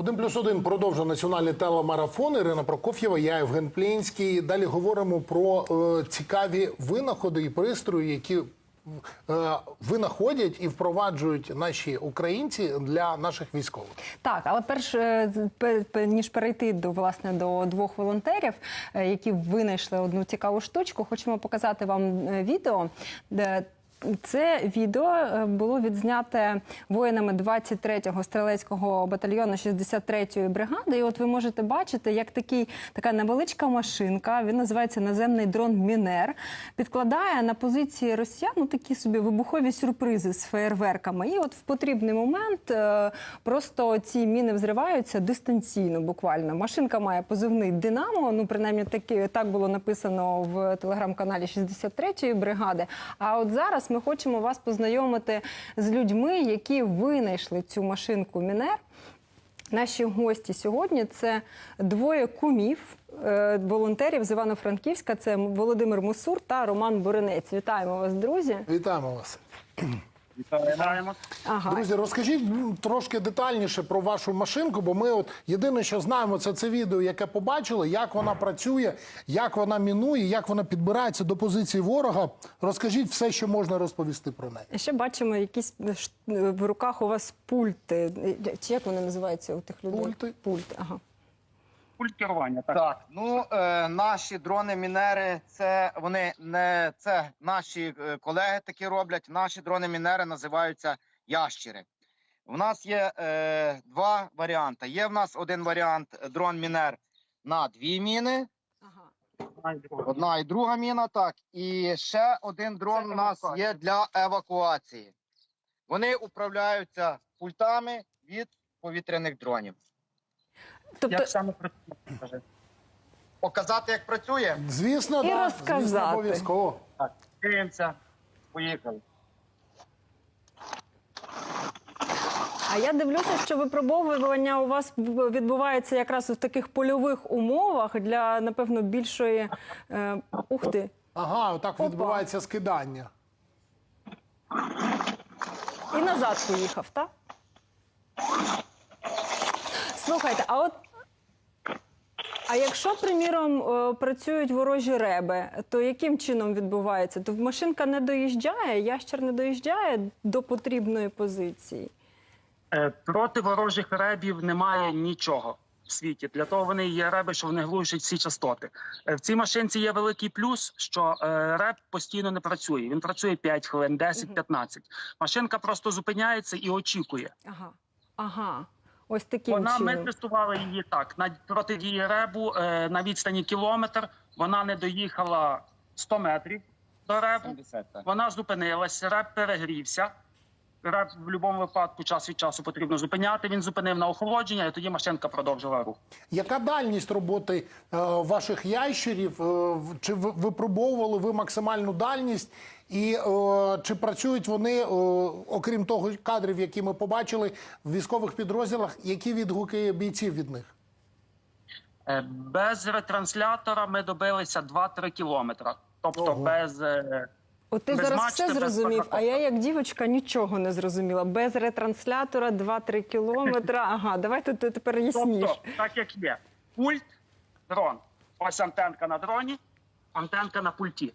Один плюс один продовжує національний телемарафон. Ірина Прокоф'єва, я Євген Плінський. Далі говоримо про е, цікаві винаходи і пристрої, які е, винаходять і впроваджують наші українці для наших військових. Так, але перш е, ніж перейти до власне до двох волонтерів, е, які винайшли одну цікаву штучку, хочемо показати вам е, відео. Де це відео е, було відзняте воїнами 23-го стрілецького батальйону 63-ї бригади. І от ви можете бачити, як такий така невеличка машинка, він називається наземний дрон Мінер, підкладає на позиції росіян ну, такі собі вибухові сюрпризи з феєрверками. І от в потрібний момент е, просто ці міни взриваються дистанційно, буквально. Машинка має позивний Динамо. Ну, принаймні, таки так було написано в телеграм-каналі 63-ї бригади. А от зараз ми хочемо вас познайомити з людьми, які винайшли цю машинку Мінер. Наші гості сьогодні це двоє кумів е, волонтерів з Івано-Франківська. Це Володимир Мусур та Роман Буренець. Вітаємо вас, друзі. Вітаємо вас. Вітаємо. Ага. Друзі, розкажіть трошки детальніше про вашу машинку, бо ми от єдине, що знаємо, це це відео, яке побачили, як вона працює, як вона мінує, як вона підбирається до позиції ворога. Розкажіть все, що можна розповісти про неї. Ще бачимо якісь е, ш- в руках у вас пульти. Е, Чи як вони називаються у тих людей? Пульти. Пульти. Ага. Пульт керування. Так. Так, ну е, наші дрони-мінери, це вони не це наші е, колеги такі роблять. Наші дрони-мінери називаються ящери. У нас є е, два варіанти. Є в нас один варіант е, дрон-мінер на дві міни, Ага. одна і друга міна. Так, і ще один дрон Це у нас евакуація. є для евакуації. Вони управляються пультами від повітряних дронів. Тобто, Як саме працює? Показати, як працює. Звісно, І да, розказати. звісно, обов'язково. Так, дивимося. Поїхали. а я дивлюся, що випробовування у вас відбувається якраз в таких польових умовах для напевно більшої е, ух ти. Ага, отак Опа. відбувається скидання. І назад поїхав, так? Слухайте, а от. А якщо, приміром, працюють ворожі реби, то яким чином відбувається? То машинка не доїжджає, ящер не доїжджає до потрібної позиції. Е, Проти ворожих ребів немає нічого в світі. Для того вони є реби, що вони глушать всі частоти. Е, В цій машинці є великий плюс, що е, реб постійно не працює. Він працює 5 хвилин, 10-15. Машинка просто зупиняється і очікує. Ага. Ага. Ось таким Вона ми тестували її так на протидії ребу е, на відстані кілометр. Вона не доїхала 100 метрів до ребу. 70. Вона зупинилась, реб перегрівся. Реп в будь-якому випадку час від часу потрібно зупиняти. Він зупинив на охолодження, і тоді машинка продовжила рух. Яка дальність роботи е, ваших ящерів? Е, чи ви випробовували ви максимальну дальність? І е, чи працюють вони, е, окрім того кадрів, які ми побачили в військових підрозділах, які відгуки бійців від них? Е, Без ретранслятора ми добилися 2-3 кілометри. Тобто Ого. без е, От ти без зараз мачти, все зрозумів, а я як дівчинка нічого не зрозуміла. Без ретранслятора 2-3 кілометри. Ага, давайте ти тепер ясніш. Тобто, так як є пульт, дрон. Ось антенка на дроні, антенка на пульті.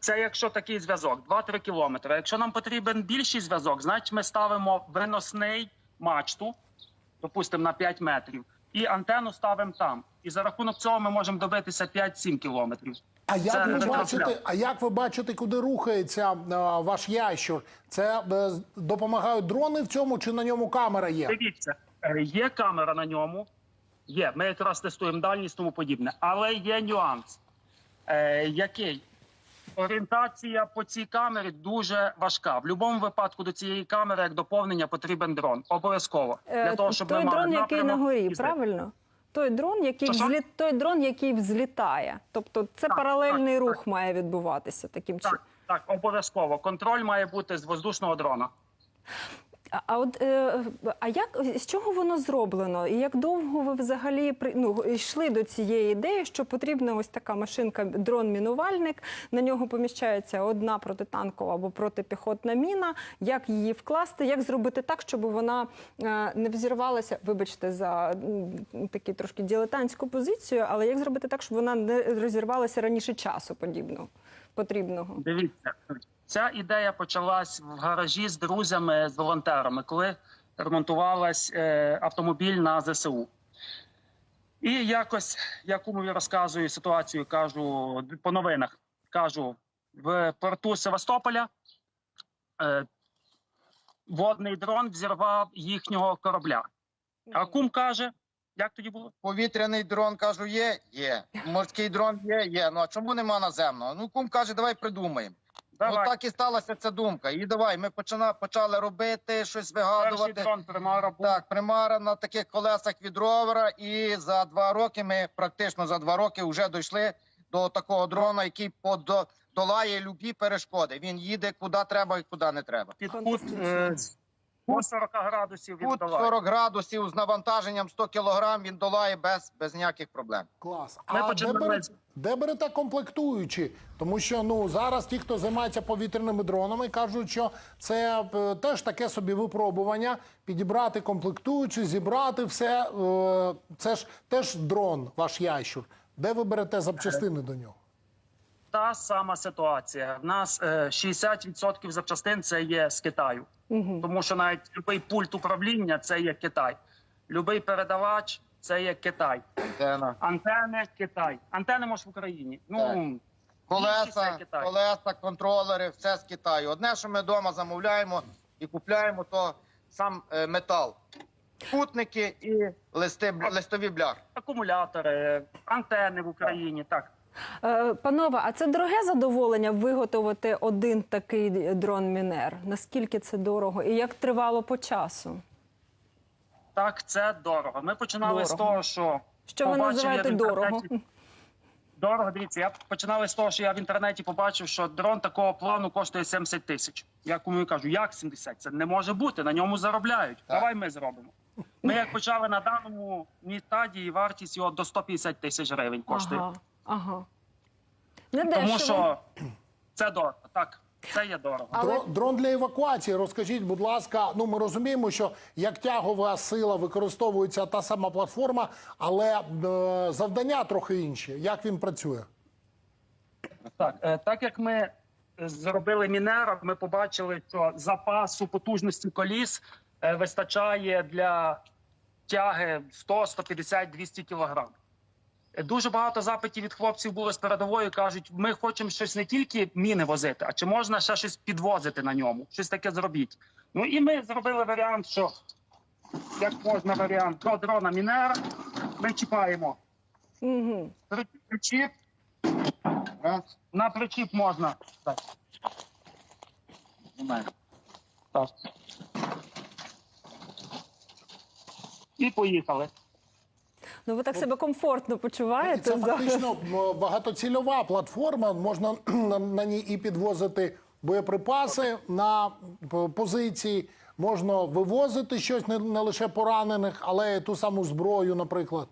Це якщо такий зв'язок, 2-3 кілометри. Якщо нам потрібен більший зв'язок, значить ми ставимо виносний мачту, допустимо, на 5 метрів, і антенну ставимо там. І за рахунок цього ми можемо добитися 5-7 кілометрів. А як Це ви бачите, а як ви бачите, куди рухається е, ваш ящур? Це е, допомагають дрони в цьому, чи на ньому камера є? Дивіться, е, є камера на ньому, є. Ми якраз тестуємо дальність, тому подібне. Але є нюанс. Е, який? Орієнтація по цій камері дуже важка. В будь-якому випадку до цієї камери як доповнення потрібен дрон. Обов'язково. Е, Для того, щоб той ми мали дрон, який на горі, правильно? Той дрон, який взліт, той дрон, який взлітає. Тобто це Так, паралельний так, рух має відбуватися таким чином. Так, так, обов'язково. Контроль має бути з воздушного дрона. А, от е, а як з чого воно зроблено? І як довго ви взагалі при ну йшли до цієї ідеї, що потрібна ось така машинка, дрон-мінувальник? На нього поміщається одна протитанкова або протипіхотна міна. Як її вкласти? Як зробити так, щоб вона е, не взірвалася? Вибачте за м, таку трошки дилетантську позицію, але як зробити так, щоб вона не розірвалася раніше часу подібного потрібного? Дивіться, ця ідея почалась в гаражі з друзями, з волонтерами, коли ремонтувалась е, автомобіль на ЗСУ. І якось я кумові розказую ситуацію, кажу по новинах. Кажу, в порту Севастополя е, водний дрон взірвав їхнього корабля. А кум каже, як тоді було? Повітряний дрон кажу, є, є. Морський дрон є, є. Ну а чому нема наземного? Ну кум каже, давай придумаємо. Давай, От так і сталася ця думка. І давай, ми почина, почали робити, щось перший вигадувати. дрон примара був. Так, примара на таких колесах від ровера, і за два роки ми практично за два роки вже дійшли до такого дрона, який подолає любі перешкоди. Він їде куди треба і куди не треба. під кут е, по 40 градусів Тут віддаває. 40 градусів з навантаженням 100 кілограм він долає без, без ніяких проблем. Клас. Ми а де, бере, де берете комплектуючі? Тому що ну зараз ті, хто займається повітряними дронами, кажуть, що це е, теж таке собі випробування. Підібрати комплектуючі, зібрати все. Е, це ж теж дрон, ваш ящур. Де ви берете запчастини до нього? Та сама ситуація. В нас е, 60% запчастин це є з Китаю, Угу. тому що навіть будь-який пульт управління це є Китай, будь-який передавач це є Китай, Антена. антени Китай, антени може в Україні. Ну Колеса, колеса, контролери, все з Китаю. Одне, що ми вдома замовляємо і купляємо, то сам е, метал. Спутники і листи, листові бляхи. акумулятори, антени в Україні. Так Е, Панове, а це дороге задоволення виготовити один такий дрон Мінер? Наскільки це дорого і як тривало по часу? так, це дорого. Ми починали з того, що Що ви називаєте дорого? Дорого, дивіться, я починали з того, що я в інтернеті побачив, що дрон такого плану коштує 70 тисяч. Я кому кажу, як 70? Це не може бути, на ньому заробляють. Давай ми зробимо. Ми як почали на даному стадії, вартість його до 150 тисяч гривень коштує. Ага, ага. Не Тому дешево. що це дорого. Так, це є дорого. Але- Дро- Дрон для евакуації. Розкажіть, будь ласка. Ну ми розуміємо, що як тягова сила використовується та сама платформа, але е, завдання трохи інші. Як він працює? Так, е, так як ми зробили Мінера, ми побачили, що запасу потужності коліс е, вистачає для тяги 100, 150, 200 кілограм. Дуже багато запитів від хлопців було з передової. кажуть, ми хочемо щось не тільки міни возити, а чи можна ще щось підвозити на ньому, щось таке зробіть. Ну і ми зробили варіант, що як можна варіант до дрона Мінера, ми чіпаємо Угу. причіп, на причіп можна. Так. Так. І поїхали. Ну ви так себе комфортно почуваєте Це зараз? фактично багатоцільова платформа. Можна на, на ній і підвозити боєприпаси на позиції. Можна вивозити щось не, не лише поранених, але й ту саму зброю, наприклад.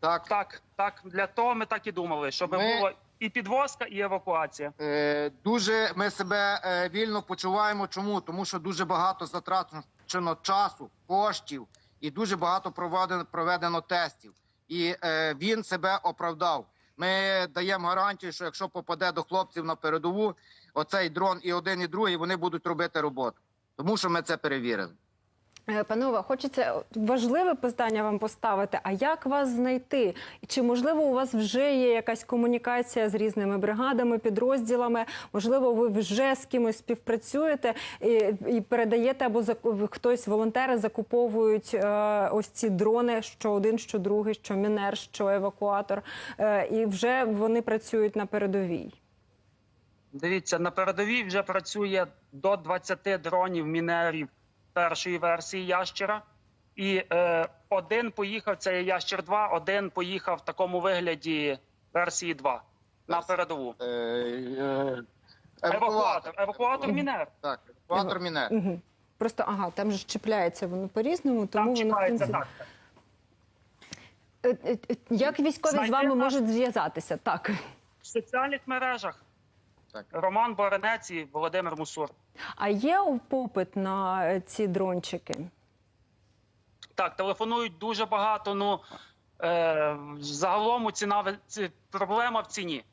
Так, Так, так, для того ми так і думали, щоб Ми- було і підвозка, і евакуація. Е, дуже ми себе е, вільно почуваємо. Чому? Тому що дуже багато затрачено часу, коштів і дуже багато проведено, проведено тестів. І е, він себе оправдав. Ми даємо гарантію, що якщо попаде до хлопців на передову, оцей дрон і один, і другий вони будуть робити роботу. Тому що ми це перевірили. Е, Панове, хочеться важливе питання вам поставити. А як вас знайти? Чи можливо у вас вже є якась комунікація з різними бригадами, підрозділами? Можливо, ви вже з кимось співпрацюєте і, і передаєте або заку- хтось волонтери закуповують е, ось ці дрони, що один, що другий, що мінер, що евакуатор, е, і вже вони працюють на передовій. Дивіться, на передовій вже працює до 20 дронів мінерів першої версії ящера. І е, один поїхав, це є ящер 2, один поїхав в такому вигляді версії 2 на передову. Е, е, Евакуатор, евакуатор мінер. Так, евакуатор Мінер. Просто ага, там же чіпляється воно по-різному, тому Там воно в принципі. так. Е, е, е, Як військові з Знайти вами можуть зв'язатися? Так. В соціальних мережах Так. Роман Боренець і Володимир Мусур. А є попит на ці дрончики? Так, телефонують дуже багато. Ну е, загалом ціна ви- ці, проблема в ціні.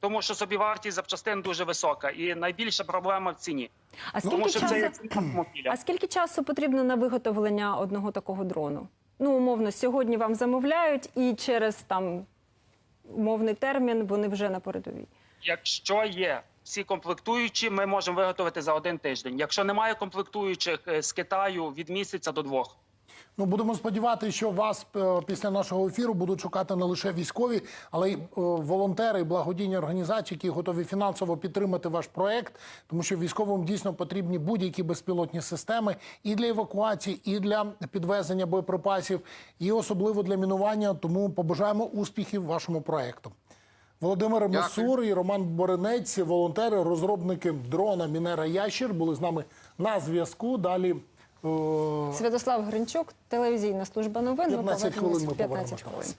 Тому що собівартість запчастин дуже висока, і найбільша проблема в ціні. А Тому скільки що це є часу? ціна. А скільки часу потрібно на виготовлення одного такого дрону? Ну, умовно, сьогодні вам замовляють, і через там умовний термін вони вже на передовій. Якщо є всі комплектуючі, ми можемо виготовити за один тиждень. Якщо немає комплектуючих е, з Китаю від місяця до двох. Ну будемо сподіватися, що вас е, після нашого ефіру будуть шукати не лише військові, але й е, волонтери і благодійні організації, які готові фінансово підтримати ваш проект, тому що військовим дійсно потрібні будь-які безпілотні системи і для евакуації, і для підвезення боєприпасів, і особливо для мінування. Тому побажаємо успіхів вашому проекту. Володимир Дякую. Месур і Роман Боренець, волонтери, розробники дрона Мінера Ящір, були з нами на зв'язку. Далі. е, Святослав Гринчук, телевізійна служба новин. Ми 15 хвилин ми в 15 хвилин. вас.